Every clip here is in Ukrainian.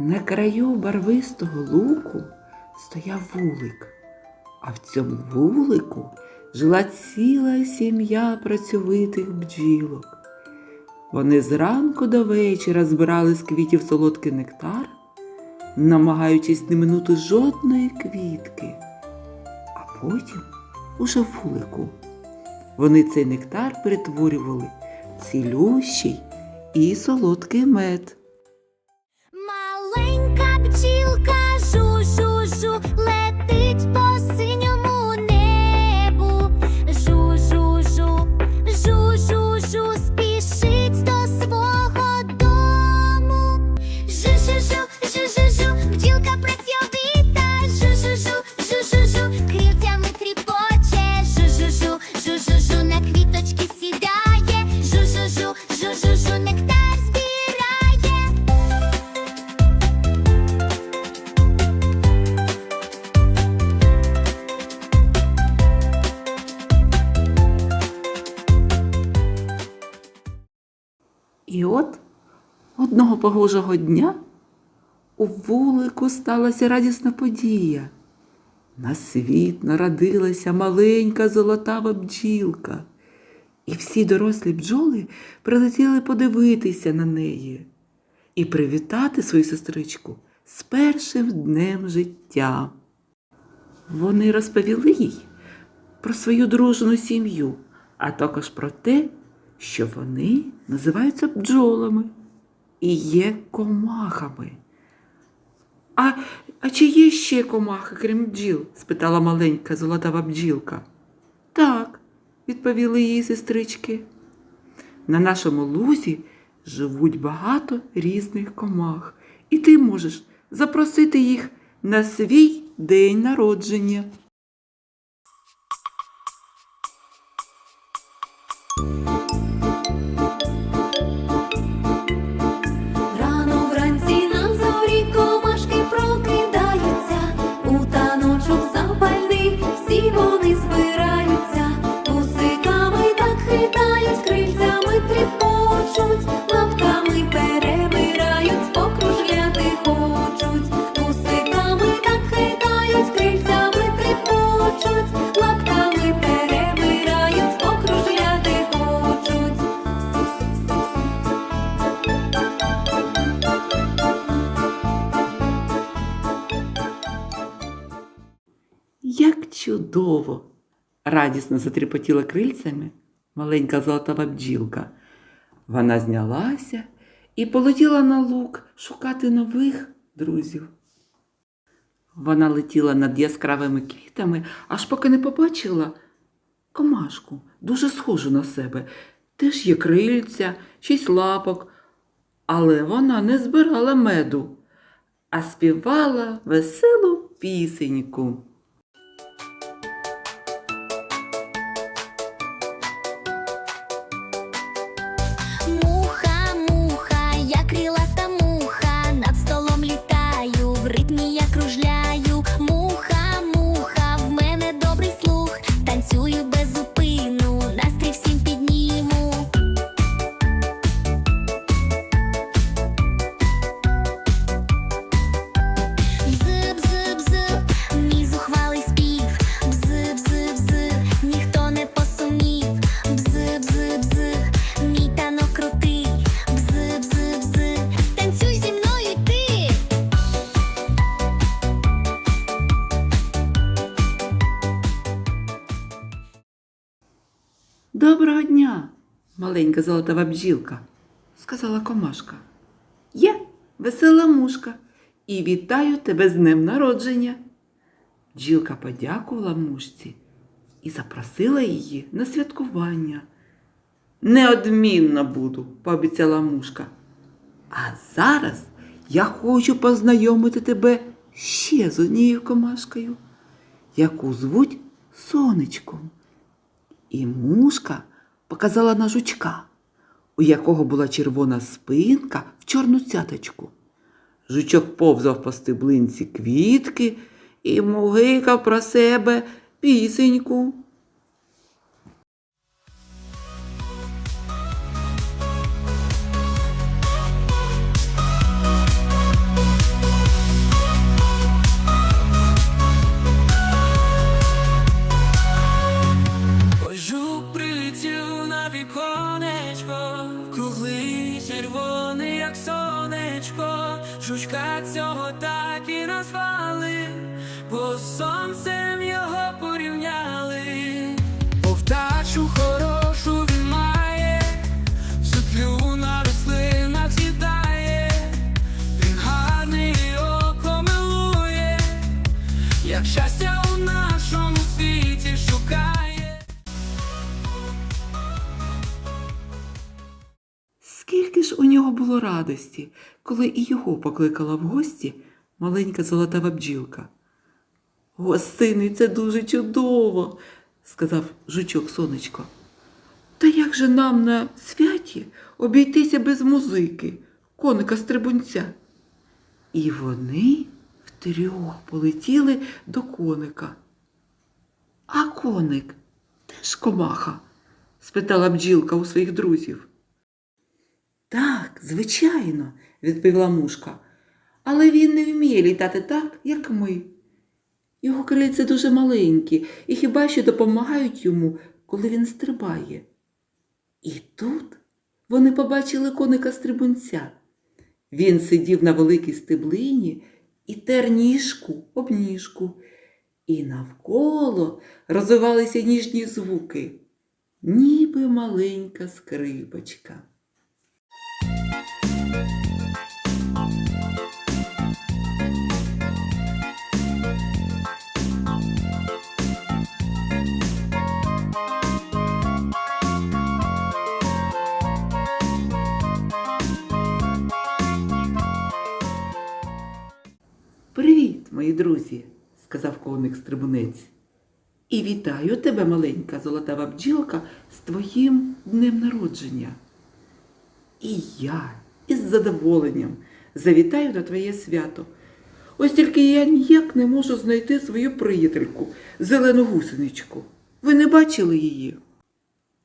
На краю барвистого луку стояв вулик, а в цьому вулику жила ціла сім'я працьовитих бджілок. Вони зранку до вечора збирали з квітів солодкий нектар, намагаючись не минути жодної квітки. А потім, уже вулику, вони цей нектар перетворювали в цілющий і солодкий мед. Одного погожого дня у вулику сталася радісна подія. На світ народилася маленька золотава бджілка, і всі дорослі бджоли прилетіли подивитися на неї і привітати свою сестричку з першим днем життя. Вони розповіли їй про свою дружну сім'ю, а також про те, що вони називаються бджолами і є комахами. А, а чи є ще комахи, крім бджіл? спитала маленька золотава бджілка. Так, відповіли її сестрички. На нашому лузі живуть багато різних комах, і ти можеш запросити їх на свій день народження. se чудово! радісно затріпотіла крильцями маленька золотава бджілка. Вона знялася і полетіла на лук шукати нових друзів. Вона летіла над яскравими квітами, аж поки не побачила комашку, дуже схожу на себе. Теж є крильця, шість лапок, але вона не збирала меду, а співала веселу пісеньку. Маленька золотава бджілка, сказала комашка. Я весела мушка і вітаю тебе з днем народження. Бджілка подякувала мушці і запросила її на святкування. Неодмінно буду, пообіцяла мушка. А зараз я хочу познайомити тебе ще з однією комашкою, яку звуть сонечком. І мушка показала на жучка, у якого була червона спинка в чорну цяточку. Жучок повзав по стеблинці квітки і мугикав про себе пісеньку. Віконечко, круглий, червоний, як сонечко, жучка цього так і назвали, бо сонцем його порівняли, повтачу вдачу було радості, коли і його покликала в гості маленька золотава бджілка. Гостини, це дуже чудово, сказав жучок сонечко. Та як же нам на святі обійтися без музики, коника стрибунця? І вони втрьох полетіли до коника. А коник теж комаха? спитала бджілка у своїх друзів. Так, звичайно, відповіла мушка. Але він не вміє літати так, як ми. Його крильця дуже маленькі і хіба що допомагають йому, коли він стрибає. І тут вони побачили коника стрибунця. Він сидів на великій стеблині і тер ніжку об ніжку, і навколо розвивалися ніжні звуки, ніби маленька скрипочка. Мої друзі, сказав коник стрибунець. І вітаю тебе, маленька золотава бджілка, з твоїм днем народження. І я із задоволенням завітаю на твоє свято. Ось тільки я ніяк не можу знайти свою приятельку, зелену гусеничку. Ви не бачили її?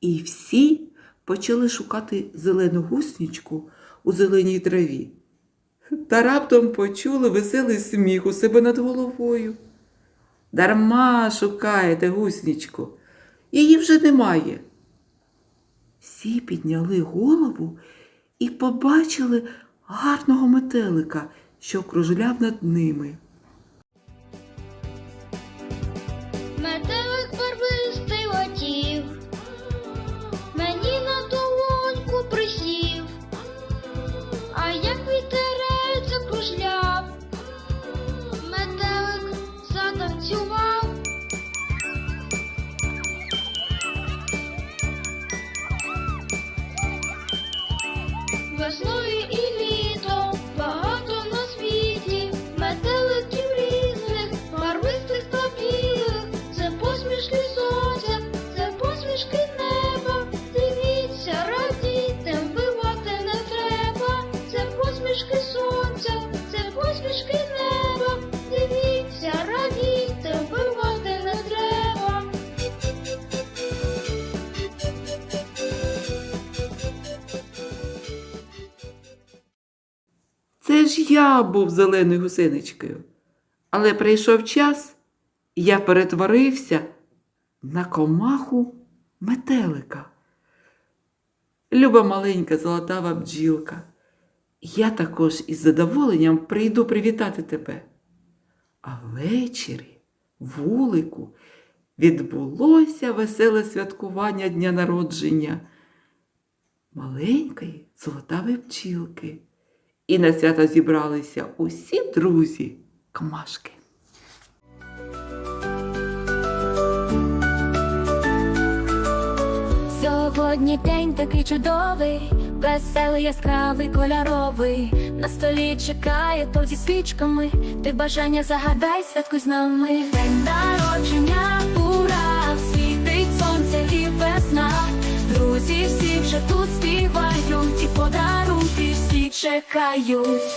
І всі почали шукати зелену гуснічку у зеленій траві. Та раптом почули веселий сміх у себе над головою. Дарма шукаєте гуснічку, її вже немає. Всі підняли голову і побачили гарного метелика, що кружляв над ними. Метелик Це ж я був зеленою гусеничкою. Але прийшов час, і я перетворився на комаху метелика. Люба маленька золотава бджілка. Я також із задоволенням прийду привітати тебе. А ввечері, вулику, відбулося веселе святкування дня народження маленької золотавої бджілки. І на свято зібралися усі друзі комашки. Сьогодні день такий чудовий, веселий, яскравий, кольоровий. На столі чекає торт зі свічками. Ти бажання загадай, святкуй з нами. День народження, ура! Світить сонце і весна. Друзі всі вже тут співають, і подарунки чекають.